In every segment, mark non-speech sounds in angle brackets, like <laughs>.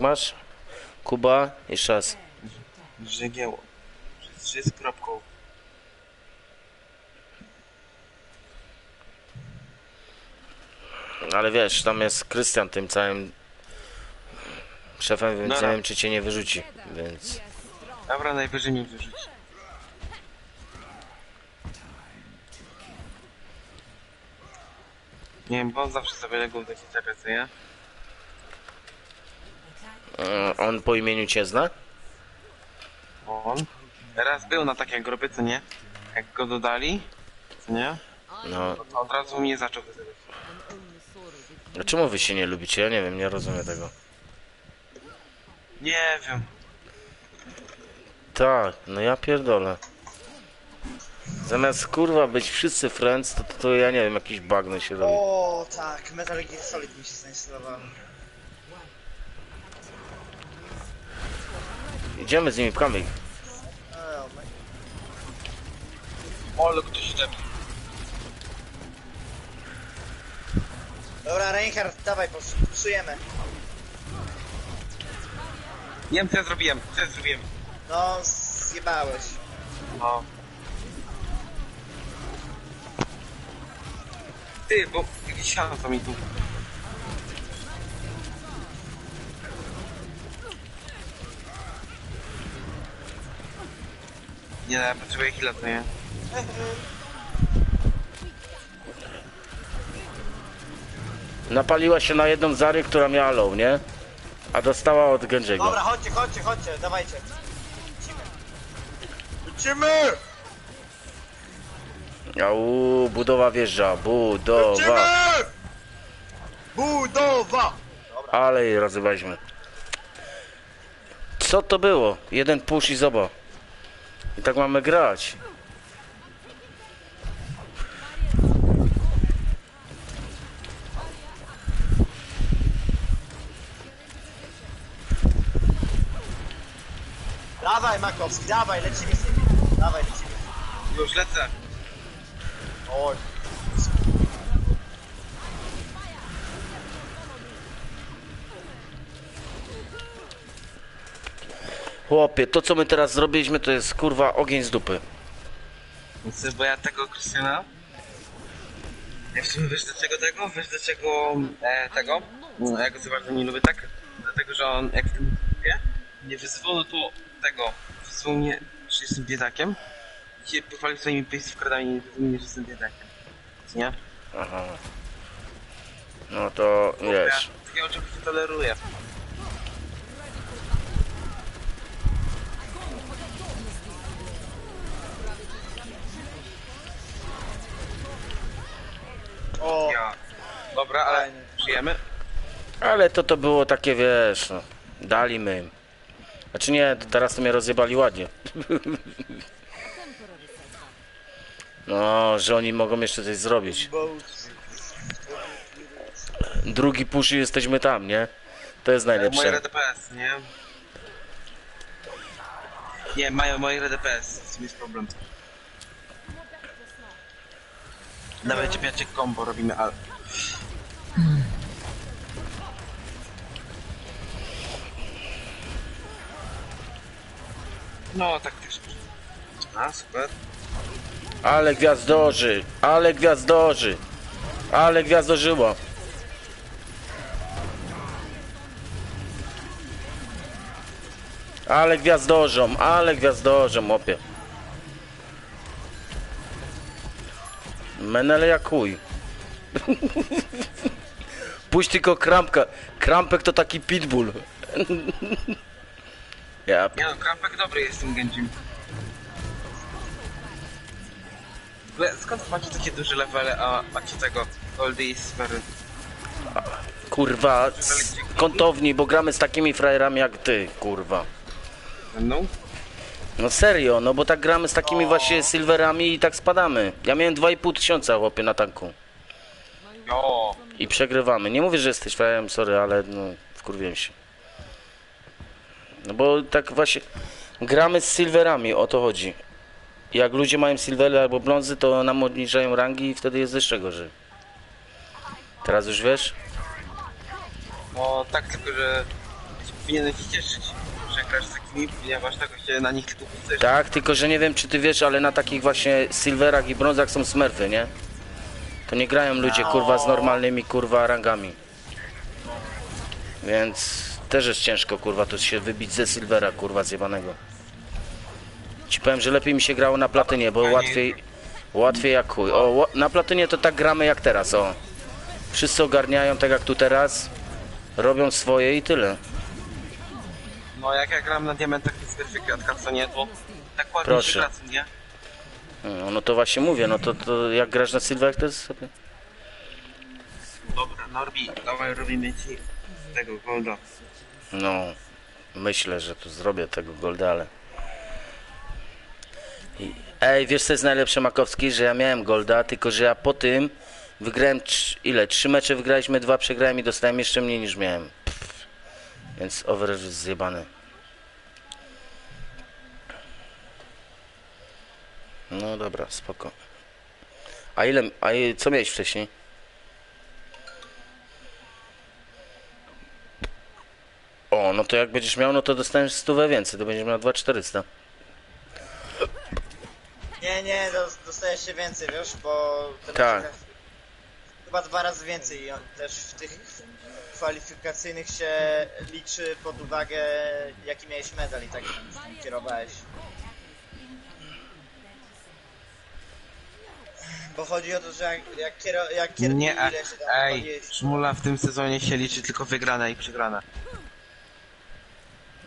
Masz? Kuba? Jeszcze raz. Żegieło. Że jest kropką. Ale wiesz, tam jest Krystian tym całym szefem, więc Dobra. nie wiem, czy cię nie wyrzuci, więc... Dobra, najwyżej mnie wyrzuci. Nie wiem, bo on zawsze sobie legł takie czepy, co nie? Mm, On po imieniu cię zna? On. Raz był na takiej grupie, co nie? Jak go dodali, co nie? No. To od razu mnie zaczął wyzywać. A czemu wy się nie lubicie? Ja nie wiem, nie rozumiem tego. Nie wiem. Tak, no ja pierdolę. Zamiast kurwa być wszyscy friends, to, to, to ja nie wiem, jakiś bagno się robi. O tak, Metal Gear Solid mi się zainstalowało. Idziemy z nimi, pchamy ich. Ale ktoś idzie. Dobra, Reinhardt, dawaj, pos- psujemy. Nie wiem, co ja zrobiłem. Co ja zrobiłem? No, zjebałeś. No. Ty, bo jakiś to mi tu. Nie, ja potrzebuję chwilę, to nie? Napaliła się na jedną Zary, która miała low, nie? A dostała od Gędziego. Dobra, chodźcie, chodźcie, chodźcie, dawajcie. Lecimy. Lecimy! Au, budowa wjeżdża, budowa. Lecimy! Budowa! Ale jej rozwaliśmy. Co to było? Jeden push i zoba. I tak mamy grać. Dawaj, Makowski, dawaj, lecimy z nimi. Dawaj, lecimy. Już lecę. Oj. Chłopie, to co my teraz zrobiliśmy to jest kurwa ogień z dupy. Więc, bo ja tego Krystiana... Ja w sumie wiesz dlaczego tego? Wiesz dlaczego e, tego? No, ja go za bardzo nie lubię tak. Dlatego, że on jak w tym wie, nie wyzwolą to tego. Wyzwał mnie, że jestem biedakiem. I się pochwalił swoimi wkradami i wyzwał mnie, że jestem biedakiem. Nie? Aha. No to wiesz. Ja takiego czegoś nie toleruję. O, Ja. Dobra, ale żyjemy. Ale to to było takie wiesz, no. Dali my im. Znaczy nie, to teraz to mnie rozjebali ładnie. No, że oni mogą jeszcze coś zrobić. Drugi push i jesteśmy tam, nie? To jest Moje najlepsze. RDPS, nie? Nie, mają moje RDPS, z tym jest problem. Dawajcie piacie combo robimy, ale... No, tak też. A, super. Ale gwiazdorzy, ale gwiazdorzy, ale gwiazdożyło. Ale gwiazdorzą, ale gwiazdorzą, opie. Menele jak chuj. Puść tylko krampka. Krampek to taki pitbull. ja Nie no, krampek dobry jest tym ogóle, skąd macie takie duże levele, a macie tego Goldy i Sfery? kurwa kątowni, bo gramy z takimi frajerami jak ty, kurwa. Mną? No serio, no bo tak gramy z takimi właśnie silverami i tak spadamy. Ja miałem 2,5 tysiąca chłopie na tanku. Jo. I przegrywamy. Nie mówię, że jesteś frajerem, sorry, ale no wkurwiłem się. No bo tak właśnie gramy z silverami, o to chodzi. Jak ludzie mają silvery albo brązy, to nam obniżają rangi i wtedy jest jeszcze gorzej. Teraz już wiesz? No tak, tylko że powinieneś się cieszyć, grasz z takimi, ponieważ tego się na nich. Tak, tylko że nie wiem czy ty wiesz, ale na takich właśnie silverach i brązach są smurfy, nie? To nie grają ludzie kurwa z normalnymi kurwa rangami. Więc też jest ciężko kurwa to się wybić ze silvera kurwa zjebanego. Ci powiem, że lepiej mi się grało na platynie, bo łatwiej łatwiej jak chuj. O, na platynie to tak gramy jak teraz, o. Wszyscy ogarniają tak jak tu teraz. Robią swoje i tyle. No jak ja gram na diamentach to jest weryfikatka, co nie, to tak ładnie Proszę. się gra, co nie? No, no to właśnie mówię, no to, to jak grasz na silverach to jest sobie... Dobra, Norbi, dawaj robimy ci tego golda. No, myślę, że tu zrobię tego golda, ale... I... Ej, wiesz co jest najlepsze Makowski? Że ja miałem golda, tylko że ja po tym wygrałem ile? Trzy mecze wygraliśmy, dwa przegrałem i dostałem jeszcze mniej niż miałem. Więc overage jest zjebany. No dobra, spoko. A ile, a co miałeś wcześniej? O, no to jak będziesz miał, no to dostaniesz stówę więcej, to będziesz miał 2400. Nie, nie, dos- dostajesz się więcej, wiesz, bo... Tak. Chyba dwa razy więcej i on też w tych kwalifikacyjnych się liczy pod uwagę jaki miałeś medal i tak kierowałeś. Bo chodzi o to, że jak, jak, kiero, jak kier... Nie, a, ile się tam ej, Szmula w tym sezonie się liczy tylko wygrana i przegrana.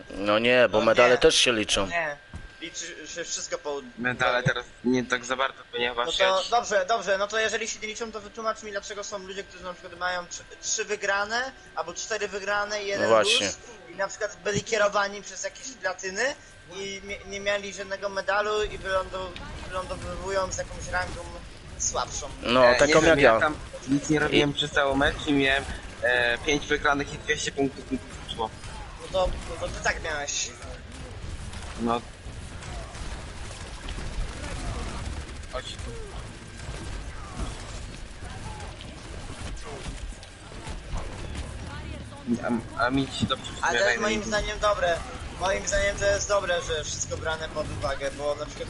No nie, bo No medale nie. też się liczą. Nie, liczy się wszystko po... Medale teraz nie tak za bardzo, ponieważ No to dobrze, dobrze, no to jeżeli się nie liczą, to wytłumacz mi dlaczego są ludzie, którzy na przykład mają trzy, trzy wygrane, albo cztery wygrane i jeden No właśnie. luz i na przykład byli kierowani przez jakieś platyny i nie, nie mieli żadnego medalu i wylądu, wylądowują z jakąś rangą słabszą. No, E, taką nie wiem, jak ja. tam nic nie robiłem przez cały mecz i miałem e, 5 wygranych i 200 punktów mi. No to, no to ty tak miałeś. No. Chodź tu. A, a mi ci dobrze Ale to jest moim zdaniem dobre. Moim zdaniem to jest dobre, że wszystko brane pod uwagę, bo na przykład,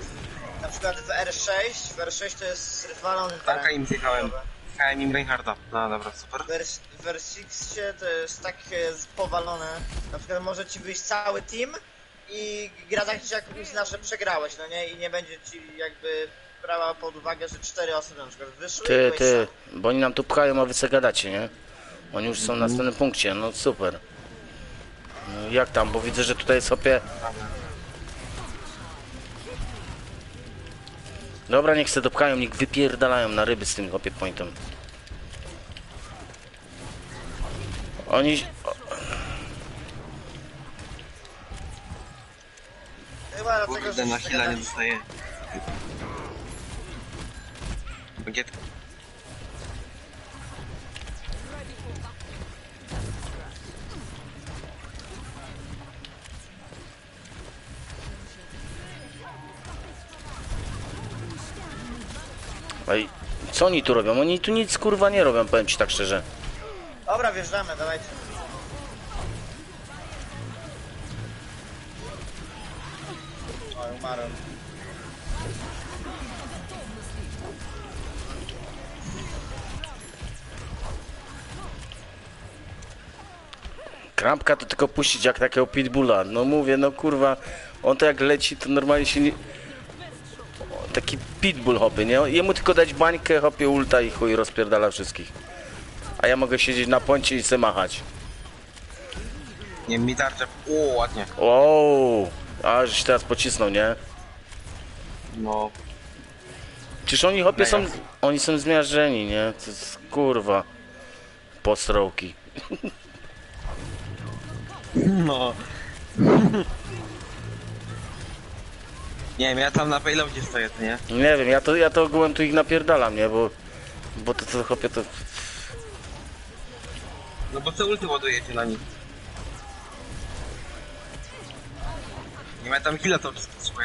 na przykład w R6, w R6 to jest wywalony Taka teren. im zjechałem. Zjechałem im Reinharda. No dobra, super. W Vers- W Versixie to jest tak e, powalone, na przykład może ci wyjść cały team i gra tak jak uzna, że przegrałeś, no nie? I nie będzie ci jakby brała pod uwagę, że cztery osoby na przykład wyszły Ty, ty, sam. bo oni nam tu pchają, a wy se gadacie, nie? Oni już są na następnym punkcie, no super. No, jak tam, bo widzę, że tutaj jest hopie... Dobra, niech se dopchają, niech wypierdalają na ryby z tym hopie pointem. Oni... o, Chyba dlatego, Kurde, że na chwilę nie zagadali. Dostaję. Bagiet. Ej, co oni tu robią? Oni tu nic kurwa nie robią, powiem ci tak szczerze. Dobra, wjeżdżamy, dawajcie. Oj, umarłem. Krampka to tylko puścić jak takiego pitbulla. No mówię, no kurwa, on to jak leci, to normalnie się nie... O, Taki pitbull hopy, nie? Jemu tylko dać bańkę, hopie ulta i chuj rozpierdala wszystkich. A ja mogę siedzieć na poncie i se machać. Nie, mi tarczę. O, ładnie. O, a żeś teraz pocisnął, nie? No. Czyż oni hopie są... Oni są zmiażdżeni, nie? To jest, kurwa. Postrołki. <laughs> No. Nie wiem, ja tam na payloadzie stoję, to nie? Nie wiem, ja to, ja to ogółem tu ich napierdalam, nie? Bo... Bo to, to hopie to... No bo co ulty ładujecie na nich? Nie ma tam chwilę to wszystko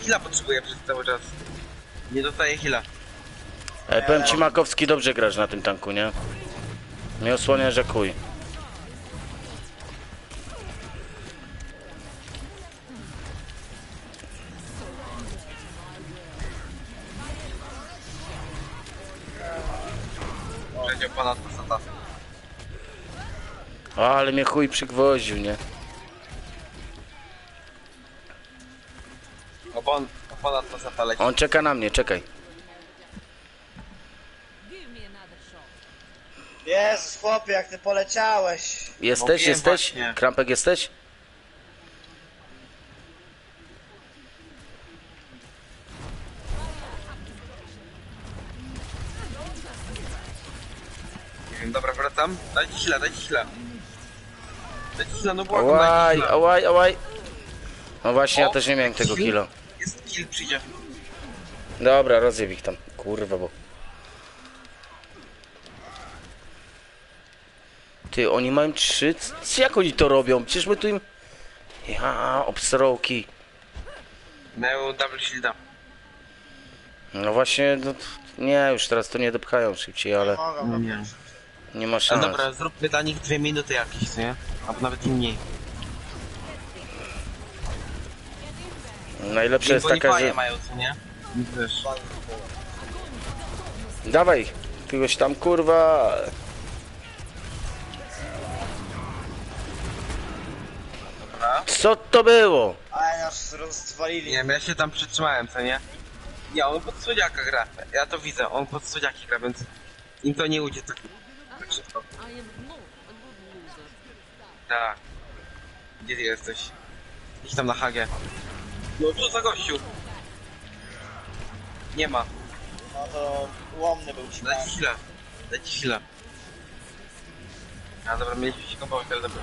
heala potrzebuję przez cały czas. Nie dostaję heala. E, powiem ci Makowski, dobrze grasz na tym tanku, nie? Nie osłaniasz jak chuj. Będzie ponad ale mnie chuj przygwoździł, nie? Leci. On czeka na mnie, czekaj. Jezus, chłopie, jak ty poleciałeś. Jesteś, jesteś? właśnie. Krampek jesteś? Nie wiem, dobra, wracam. Dajcie heala, dajcie heala. Dajcie heala, no błagam, dajcie Ałaj, heala. ałaj, ałaj. No właśnie, ja O, też nie miałem tego kill? kilo. Jest kill, przyjdzie. Dobra, rozjeb ich tam. Kurwa, bo... Ty, oni mają trzy... C- Jak oni to robią? Przecież my tu im... Ja, obsroki. Miał double shielda. No właśnie, no, nie, już teraz to nie dopchają szybciej, ale Mogą No nie. nie ma Ale szans. dobra, zróbmy dla nich dwie minuty jakieś, co nie? Albo nawet i mniej. Najlepsze jest taka, że... mają, co nie? Wiesz. Dawaj, kogoś tam, kurwa... Dobra. Co to było? Ale nas rozwalili. Nie wiem, ja się tam przytrzymałem, co nie? Nie, on pod słodziaka gra. Ja to widzę, on pod słodziaki gra, więc im to nie ujdzie tak, tak szybko. Tak. Gdzie ty jesteś? Idź tam na hagę. No co za gościu? Nie ma. No to łomny był ci. Daj ci chwilę. Daj ci. A dobra, mieliśmy się kąpować, ale dobra.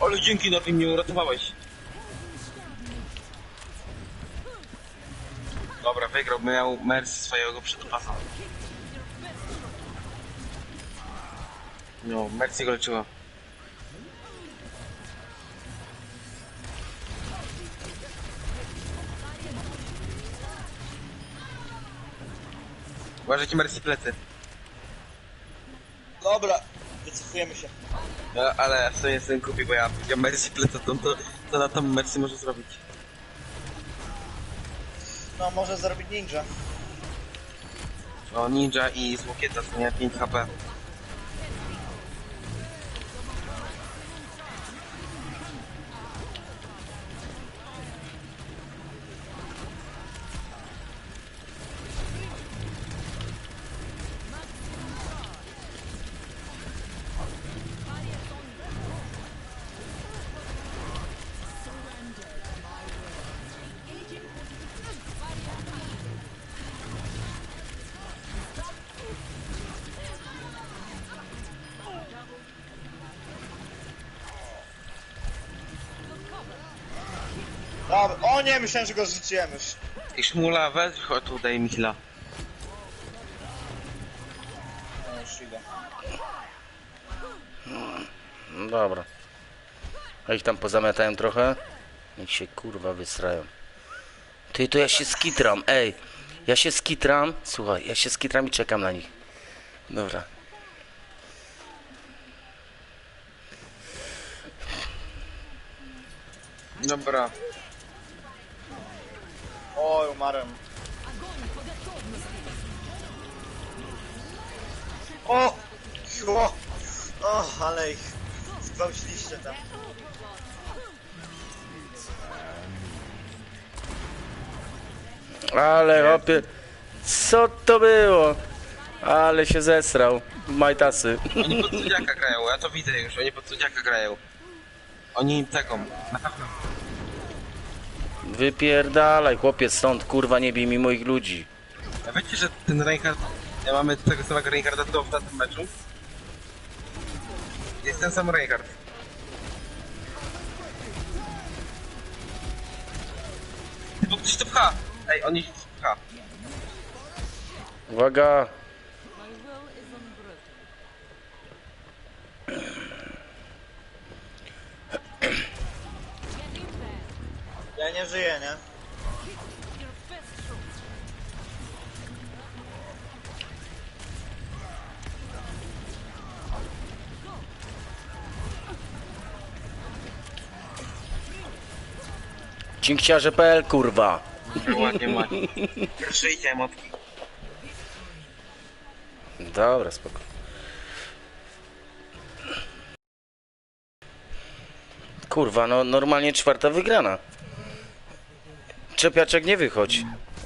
Ale dzięki tym mnie uratowałeś. Dobra, wygrał, miał Mercy swojego przedpasa. No, Mercy go leczyła. Uważajcie Mercy plecy. Dobra, wycofujemy się. No, ale ja sobie jestem kupi, bo ja powiedziałem Mercy plecy, to, to, to na tam Mercy może zrobić. No może zrobić ninja. O, ninja i z łokieta, co nie? 5 HP. Dobra, o nie, myślałem, że go zrzuciłem już. I Szmula, weź chodź tu, daj mi. No już idę. No dobra. A ich tam pozamiatałem trochę. Niech się kurwa wysrają. Ty, to ja się skitram, ej. Ja się skitram, słuchaj, ja się skitram i czekam na nich. Dobra. Dobra. Oj, umarłem. O! O! O, ale ich zgwałciliście tam. Ale hopie, co to było? Ale się zesrał. Majtasy. Oni pod cudziaka grają, ja to widzę już, oni pod cudziaka grają. Oni tego, na pewno. Wypierdalaj, chłopiec, stąd, kurwa, nie bij mi moich ludzi. A wiecie, że ten Reinhardt, ja mamy tego samego Reinharda tylko w tym meczu? Jest ten sam Reinhardt. Bo ktoś to pcha! Ej, on ich pcha. Uwaga! Nie żyję, nie? Cinkciarze.pl kurwa! Ładnie, ładnie. <laughs> Emotki. Dobra, spoko. Kurwa, no normalnie czwarta wygrana. Czepiaczek nie wychodź.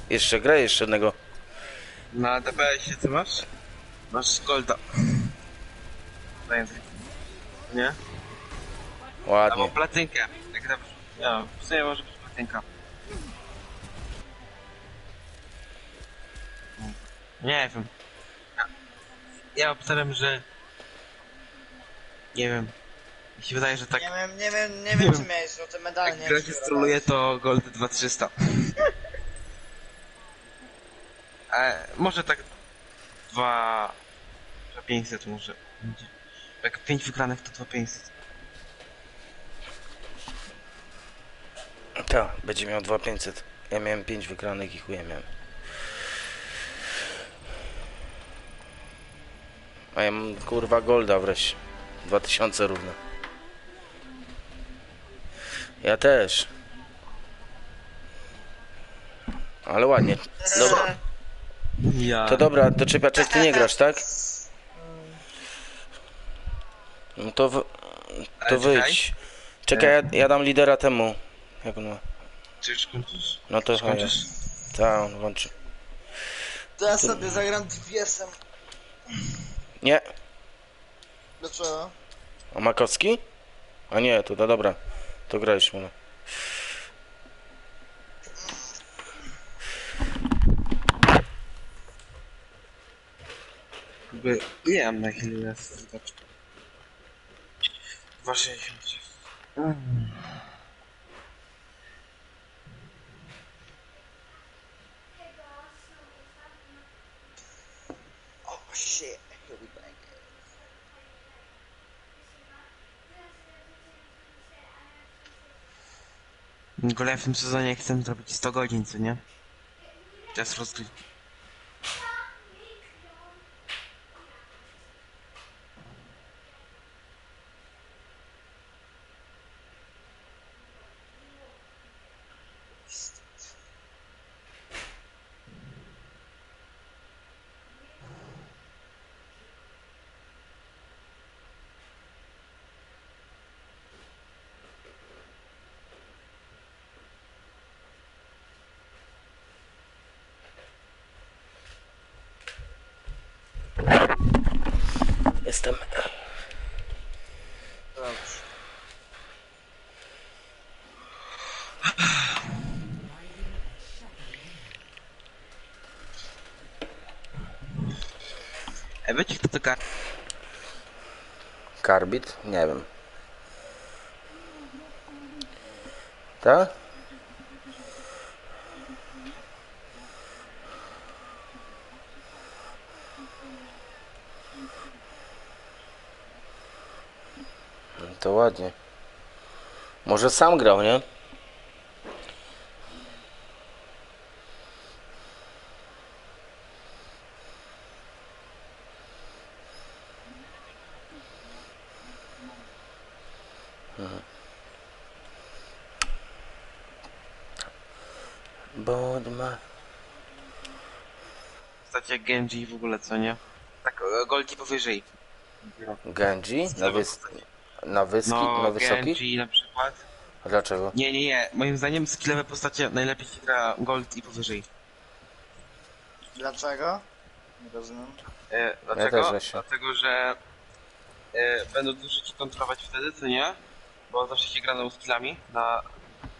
Jeszcze grę jeszcze jednego. Na DPS-ie co masz? Masz golda. Pamiętaj. Nie? Albo Ładnie. platynkę. Jak dobrze. Ja, w sumie może być platynka. Nie wiem. Ja, ja obstawiam, że... Nie wiem. Mi się wydaje, że tak... Nie wiem, nie wiem, nie wiem czy miałeś złote medale, Jak nie gra wiem, się czy stroluje, to gold 2300. <laughs> e, może tak... Dwa... 2500 może. będzie. Jak 5 wygranych, to 2500. Tak, będzie miał 2500. Ja miałem 5 wygranych i chuje miałem. A ja mam kurwa golda wreszcie. 2000 równe. Ja też. Ale ładnie. Dobra. Ja... To dobra, do czepiaczek ty nie grasz, tak? No to, w, to Ale czekaj. wyjdź. Czekaj, ja, ja dam lidera temu. Jak on ma? Już? No to chyba. Skończysz? Tak, on włączy. To ja sobie zagram DPS-em. Nie. Dlaczego? A Makowski? A nie, to no dobra. To grałeś mu. Jakby... Nie mam na chwilę zobacz. 260. Mm. Oh shit, W w tym sezonie chcę zrobić 100 godzin, co nie? Czas rozgrywki. Jestem. Dobrze. E, wiecie kto to gar... Karbit? Nie wiem. Tak? No To ładnie. Może sam grał, nie? Bodma. Postacie Genji w ogóle, co nie? Tak, golki powyżej. Genji? Na, wys... na, wyski... No, na wysoki? Genji na przykład. A Dlaczego? Nie, nie, nie. Moim zdaniem skillowe postacie najlepiej się gra gold i powyżej. Dlaczego? Nie rozumiem. E, dlaczego? też właśnie. Dlatego, że e, będą dużo ci kontrolować wtedy, co nie? Bo zawsze się gra na skillami, na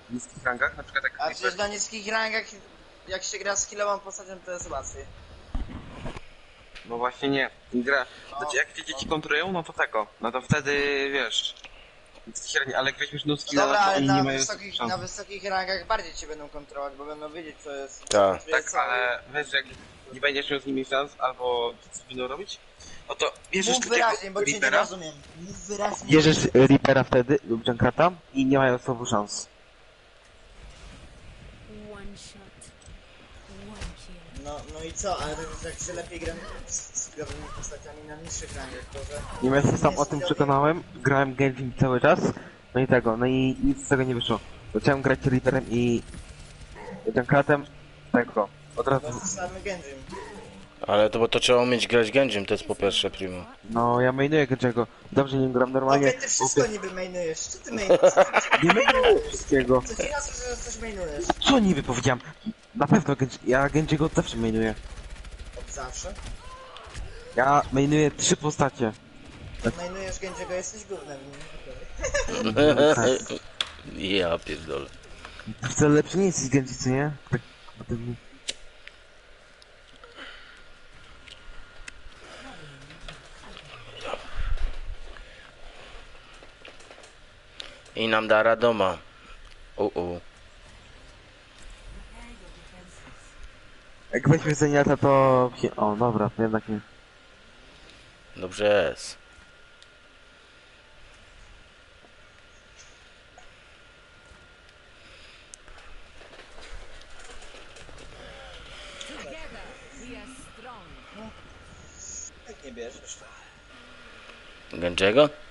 niskich rangach, na przykład jak... A przecież na niskich rangach, jak się gra skillową postacią, to jest łatwiej. No właśnie nie. Gra... No. Znaczy jak cię dzieci kontrolują, no to tego. No to wtedy, wiesz... Średnio, ale jak weźmiesz no No dobra, to ale oni na nie mają wysokich, szans. na wysokich rangach bardziej cię będą kontrolować, bo będą wiedzieć, co jest... Tak. co jest Tak, cały- ale wiesz, jak nie będziesz miał z nimi szans, albo co będą robić, no to bierzesz Mów takiego wyraźnie, bo cię nie Reapera, rozumiem. Mów wyraźnie. bierzesz Reapera wtedy lub Junkata i nie mają słowu szans. One shot. One kill. No, no i co, ale tak, tak się lepiej gram z z postaciami na niższych rangach, to że... Nie ja się sam o tym przekonałem, grałem Genshin cały czas, no i tego, no i nic z tego nie wyszło. Zacząłem grać Reaperem i Junkatem, tego, od razu. Ale to bo to trzeba umieć grać Genjim, to jest po pierwsze primo. no ja mainuję Genjiego, dobrze nim gram normalnie, Okej, ty wszystko niby mainujesz. Co ty mainujesz? nie mainuję wszystkiego. Co ci raz, że coś mainujesz? Co niby powiedziałem? Na pewno Genji, ja Genjiego od zawsze mainuję. Od zawsze. Ja mainuję trzy postacie. Mainujesz Genjiego, jesteś gównem. <laughs> Ja pierdolę. Wcale lepszy nie jesteś Genji, co nie? Tak, potem... I nam da radoma. U, u. Jak weźmiesz Zeniata, to... O, dobra, to jednak nie. Dobrze jest. Together